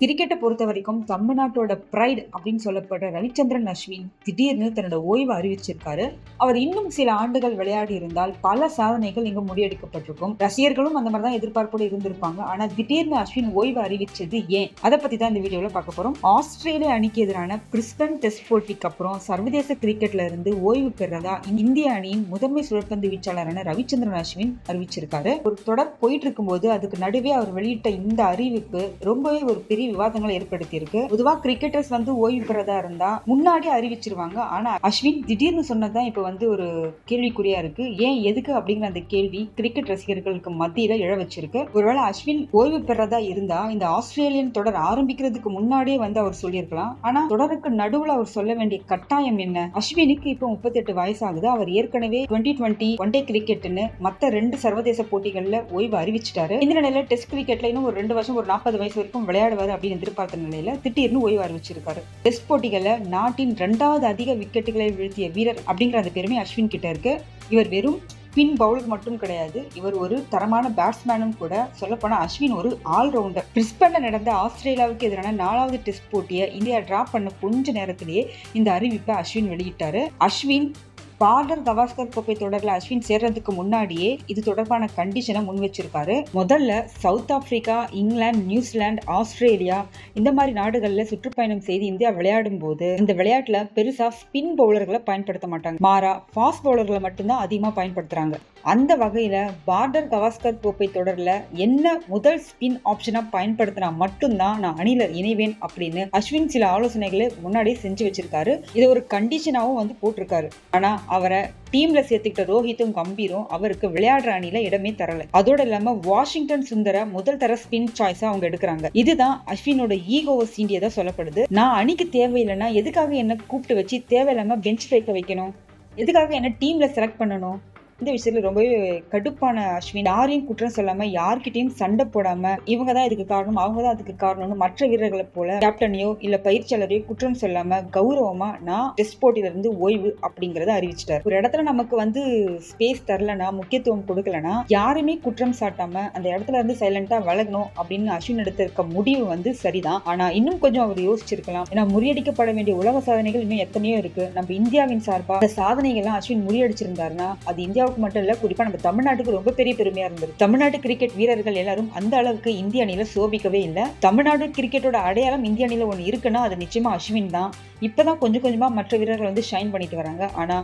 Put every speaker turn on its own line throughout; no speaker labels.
கிரிக்கெட்டை பொறுத்த வரைக்கும் தமிழ்நாட்டோட பிரைட் அப்படின்னு சொல்லப்படுற ரவிச்சந்திரன் அஸ்வின் திடீர்னு தன்னோட ஓய்வு அறிவிச்சிருக்காரு. அவர் இன்னும் சில ஆண்டுகள் விளையாடி இருந்தால் பல சாதனைகள் இங்கு முடியெடுக்கப்பட்டிருக்கும் ரசிகர்களும் அந்த மாதிரி தான் எதிர்பார்ப்போடு இருந்திருப்பாங்க. ஆனா திடீர்னு அஸ்வின் ஓய்வு அறிவிச்சது ஏன்? அதை பத்தி தான் இந்த வீடியோல பார்க்க போறோம். ஆஸ்திரேலிய அணிக்கு எதிரான பிரிஸ்பன் டெஸ்ட் போட்டிக்கு அப்புறம் சர்வதேச கிரிக்கெட்ல இருந்து ஓய்வு பெறதா இந்திய அணியின் முதன்மை சுழற்பந்து வீச்சாளரான ரவிச்சந்திரன் அஸ்வின் அறிவிச்சிருக்காரு. ஒரு தொடர் போயிட்டு இருக்கும்போது அதுக்கு நடுவே அவர் வெளியிட்ட இந்த அறிவிப்பு ரொம்பவே ஒரு பெரிய விவாதங்களை ஏற்படுத்தி இருக்கு பொதுவா கிரிக்கெட்டர்ஸ் வந்து ஓய்வு பெறதா இருந்தா முன்னாடி அறிவிச்சிருவாங்க. ஆனா அஸ்வின் திடீர்னு சொன்னதான் இப்போ வந்து ஒரு கேள்விக்குறியா இருக்கு. ஏன் எதுக்கு அப்படிங்கிற அந்த கேள்வி கிரிக்கெட் ரசிகர்களுக்கு மத்தியில எழ வச்சிருக்கு. ஒருவேளை அஸ்வின் ஓய்வு பெறதா இருந்தா இந்த ஆஸ்திரேலியன் தொடர் ஆரம்பிக்கிறதுக்கு முன்னாடியே வந்து அவர் சொல்லியிருக்கலாம். ஆனா தொடருக்கு நடுவுல அவர் சொல்ல வேண்டிய கட்டாயம் என்ன? அஸ்வினுக்கு இப்போ முப்பத்தி எட்டு வயசாகுது. அவர் ஏற்கனவே டுவெண்ட்டி டுவெண்ட்டி ஒன் டே கிரிக்கெட்னு மத்த ரெண்டு சர்வதேச போட்டிகள்ல ஓய்வு அறிவிச்சிட்டாரு. இந்த நிலையில டெஸ்ட் கிரிக்கெட்ல இன்னும் ஒரு ரெண்டு வருஷம் ஒரு நாற்பது வயசு வரைக்கும் விளையாடுவார் அப்படின்னு எதிர்பார்த்த நிலையில திடீர்னு ஓய்வு அறிவிச்சிருக்காரு டெஸ்ட் போட்டிகள்ல நாட்டின் ரெண்டாவது அதிக விக்கெட்டுகளை வீழ்த்திய வீரர் அப்படிங்கிற அந்த பெருமை அஸ்வின் கிட்ட இருக்கு. இவர் வெறும் ஸ்பின் பவுலர் மட்டும் கிடையாது இவர் ஒரு தரமான பேட்ஸ்மேனும் கூட சொல்லப்போனால் அஸ்வின் ஒரு ஆல்ரவுண்டர் பிரிஸ்பனில் நடந்த ஆஸ்திரேலியாவுக்கு எதிரான நாலாவது டெஸ்ட் போட்டியை இந்தியா டிரா பண்ண கொஞ்ச நேரத்திலேயே இந்த அறிவிப்பை அஸ்வின் வெளியிட்டார். அஸ்வின் பார்டர் கவாஸ்கர் கோப்பை தொடரில் அஸ்வின் சேர்றதுக்கு முன்னாடியே இது தொடர்பான கண்டிஷனை முன் வச்சிருக்காரு முதல்ல South Africa England New Zealand Australia இந்த மாதிரி நாடுகளில் சுற்றுப்பயணம் செய்து இந்தியா விளையாடும் போது இந்த விளையாட்டுல பெருசா ஸ்பின் பவுலர்களை பயன்படுத்த மாட்டாங்க. மாறா ஃபாஸ்ட் பவுலர்களை மட்டும்தான் அதிகமாக பயன்படுத்துறாங்க. அந்த வகையில பார்டர் கவாஸ்கர் கோப்பை தொடரில் என்ன முதல் ஸ்பின் ஆப்ஷனா பயன்படுத்தினா மட்டும்தான் நான் அணில இணைவேன் அப்படின்னு அஸ்வின் சில ஆலோசனைகளை முன்னாடியே செஞ்சு வச்சிருக்காரு. இதை ஒரு கண்டிஷனாகவும் வந்து போட்டிருக்காரு. ஆனா அவரை டீம்ல சேர்த்துக்கிட்ட ரோஹித்தும் கம்பீரும் அவருக்கு விளையாடுற அணியில இடமே தரல. அதோட இல்லாம வாஷிங்டன் சுந்தர முதல் தர ஸ்பின் சாய்ஸா அவங்க எடுக்கிறாங்க. இதுதான் அஸ்வினோட ஈகோவை சீண்டியதா சொல்லப்படுது. நான் அணிக்கு தேவையில்லைன்னா எதுக்காக என்ன கூப்பிட்டு வச்சு தேவையில்லாம பெஞ்ச் வைக்க வைக்கணும்? எதுக்காக என்ன டீம்ல செலக்ட் பண்ணணும்? இந்த விஷயத்துல ரொம்பவே கடுப்பான அஸ்வின். யாரையும் குற்றம் சொல்லாம யார்கிட்டயும் சண்டை போடாம இவங்க தான் இதுக்கு காரணம் அவங்க தான் அதுக்கு காரணம்னு மற்ற வீரர்களை போல கேப்டனையோ இல்ல பயிற்சியாளரையோ குற்றம் சொல்லாம கௌரவமா நான் டெஸ்ட் போட்டியில இருந்து ஓய்வு அப்படிங்கறத அறிவிச்சிட்டார். ஒரு இடத்துல நமக்கு வந்து ஸ்பேஸ் தரலனா முக்கியத்துவம் கொடுக்கலனா யாருமே குற்றம் சாட்டாம அந்த இடத்துல இருந்து சைலண்டா வளரணும் அப்படின்னு அஸ்வின் எடுத்திருக்க முடிவு வந்து சரிதான். ஆனா இன்னும் கொஞ்சம் அவர் யோசிச்சிருக்கலாம். ஏன்னா முறியடிக்கப்பட வேண்டிய உலக சாதனைகள் இன்னும் எத்தனையோ இருக்கு. நம்ம இந்தியாவின் சார்பா அந்த சாதனைகள்லாம் அஸ்வின் முறியடிச்சிருந்தாருன்னா அது இந்தியா இந்தியாவுக்கு மட்டும் இல்லை குறிப்பாக நம்ம தமிழ்நாட்டுக்கு ரொம்ப பெரிய பெருமையாக இருந்தது. தமிழ்நாட்டு கிரிக்கெட் வீரர்கள் எல்லாரும் அந்த அளவுக்கு இந்திய அணியில சோபிக்கவே இல்லை. தமிழ்நாடு கிரிக்கெட்டோட அடையாளம் இந்திய அணியில ஒன்று இருக்குன்னா அது நிச்சயமா அஸ்வின் தான். இப்பதான் கொஞ்சம் கொஞ்சமா மற்ற வீரர்கள் வந்து ஷைன் பண்ணிட்டு வராங்க. ஆனா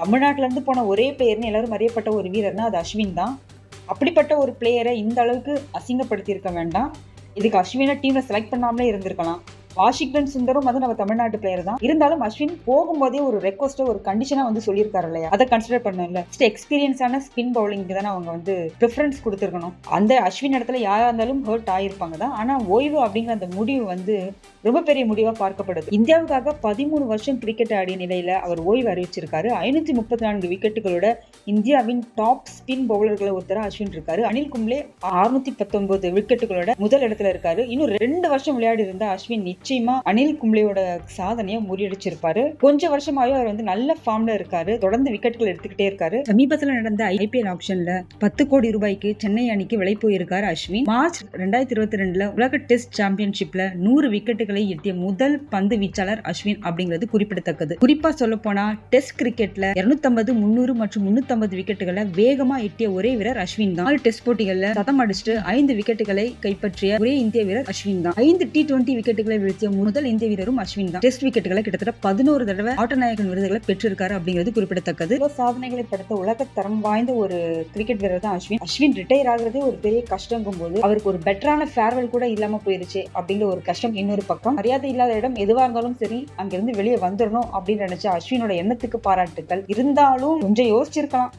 தமிழ்நாட்டிலேருந்து போன ஒரே பெயர்னு எல்லாரும் அறியப்பட்ட ஒரு வீரர்னா அது அஸ்வின் தான். அப்படிப்பட்ட ஒரு பிளேயரை இந்த அளவுக்கு அசிங்கப்படுத்தியிருக்க வேண்டாம். இதுக்கு அஸ்வினை டீம்ல செலக்ட் பண்ணாமலே இருந்திருக்கலாம். வாஷிங்டன் சுந்தரும் அது நம்ம தமிழ்நாட்டு பிளேயர் தான். இருந்தாலும் அஸ்வின் போகும்போதே ஒரு ரெக்வஸ்ட் ஒரு கண்டிஷனா வந்து சொல்லியிருக்காரு இல்லையா? அதை கன்சிடர் பண்ணல. ஃபர்ஸ்ட் எக்ஸ்பீரியன்ஸான ஸ்பின் பவுலிங்க்கு தானே அவங்க வந்து ப்ரிஃபரன்ஸ் கொடுத்துருக்கணும். அந்த அஸ்வின் இடத்துல யாரா இருந்தாலும் ஹர்ட் ஆயிருப்பாங்க தான். ஆனா ஓய்வு அப்படிங்கிற அந்த முடிவு வந்து ரொம்ப பெரிய முடிவா பார்க்கப்படுது. இந்தியாவுக்காக பதிமூணு வருஷம் கிரிக்கெட் ஆடிய நிலையில அவர் ஓய்வு அறிவிச்சிருக்காரு. ஐநூத்தி முப்பத்தி நான்கு விக்கெட்டுகளோட இந்தியாவின் டாப் ஸ்பின் பவுலர்களை ஒருத்தர அஸ்வின் இருக்காரு. அனில் கும்ளே அறுநூத்தி பத்தொன்பது விக்கெட்டுகளோட முதல் இடத்துல இருக்காரு. இன்னும் ரெண்டு வருஷம் விளையாடி இருந்த அஸ்வின் நிச்சயமா அனில் கும்ளியோட சாதனையை முறியடிச்சிருப்பாரு. கொஞ்ச வருஷமாவே அவர் வந்து நல்ல ஃபார்ம்ல இருக்காரு. தொடர்ந்து விக்கெட்டுகள் எடுத்துக்கிட்டே இருக்காரு. சமீபத்துல நடந்த ஐபிஎல் ஆப்ஷன்ல பத்து கோடி ரூபாய்க்கு சென்னை அணிக்கு விலை போயிருக்காரு அஸ்வின். மார்ச் ரெண்டாயிரத்தி இருபத்தி ரெண்டுல உலக டெஸ்ட் சாம்பியன்ஷிப்ல நூறு விக்கெட்டுகளை எட்டிய முதல் பந்து வீச்சாளர் அஸ்வின் அப்படிங்கிறது குறிப்பிடத்தக்கது. குறிப்பா சொல்ல போனா டெஸ்ட் கிரிக்கெட்ல இருநூத்தம்பது முன்னூறு மற்றும் முன்னூத்தம்பது விக்கெட்டுகளை வேகமா எட்டிய ஒரே வீரர் அஸ்வின் தான். நாலு டெஸ்ட் போட்டிகள்ல சதம் அடிச்சுட்டு ஐந்து விக்கெட்டுகளை கைப்பற்றிய ஒரே இந்திய வீரர் அஸ்வின் தான். ஐந்து டி டுவெண்டி விக்கெட்டுகளை வீழ்த்திய முதல் இந்திய வீரரும் அஸ்வின் தான். டெஸ்ட் விக்கெட்டுகளை கிட்டத்தட்ட பதினோரு தடவை ஆட்டநாயகன் விருதுகளை பெற்றிருக்காரு அப்படிங்கிறது குறிப்பிடத்தக்கது. சாதனைகளை படுத்த உலக தரம் வாய்ந்த ஒரு கிரிக்கெட் வீரர் தான் அஸ்வின். அஸ்வின் ரிட்டையர் ஆகிறதே ஒரு பெரிய கஷ்டங்கும் போது அவருக்கு ஒரு பெட்டரான ஃபேர்வெல் கூட இல்லாம போயிருச்சு அப்படிங்கிற ஒரு கஷ்டம் இன்னொரு பக்கம். மரியாதை இல்லாத இடம் எதுவா இருந்தாலும் சரி அங்கிருந்து வெளியே வந்துடணும் அப்படின்னு நினைச்ச அஸ்வினோட எண்ணத்துக்கு பாராட்டுக்கள். இருந்தாலும் கொஞ்சம் யோசிச்சிருக்கலாம்.